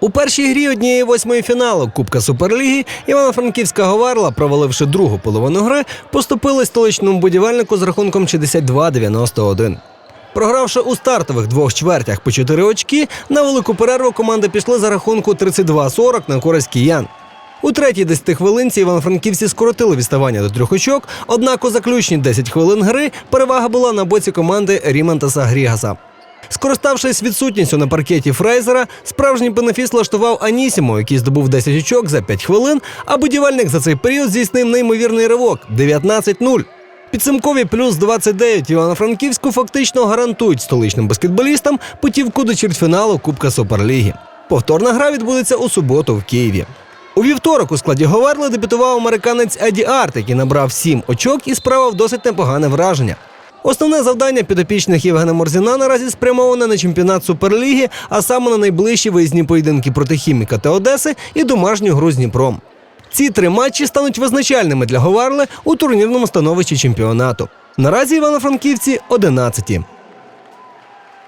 У першій грі однієї восьмої фіналу Кубка Суперліги Івано-Франківська Говарла, проваливши другу половину гри, поступили столичному будівельнику з рахунком 62-91. Програвши у стартових двох чвертях по 4 очки, на велику перерву команди пішли за рахунку 32-40 на користь киян. У третій 10 хвилинці івано-франківці скоротили відставання до трьох очок, однак у заключні 10 хвилин гри перевага була на боці команди Рімантаса Грігаса. Скориставшись відсутністю на паркеті Фрейзера, справжній бенефіс влаштував Анісімо, який здобув 10 очок за 5 хвилин, а будівельник за цей період здійснив неймовірний ривок 19-0. Підсумкові плюс 29 Івано-Франківську фактично гарантують столичним баскетболістам путівку до чвертьфіналу Кубка Суперліги. Повторна гра відбудеться у суботу в Києві. У вівторок у складі Говарли дебютував американець Еді Арт, який набрав 7 очок і справив досить непогане враження. Основне завдання підопічних Євгена Морзіна наразі спрямоване на чемпіонат Суперліги, а саме на найближчі виїзні поєдинки проти Хіміка та Одеси і домашню гру з Дніпром. Ці три матчі стануть визначальними для Говарли у турнірному становищі чемпіонату. Наразі івано-франківці 11-ті.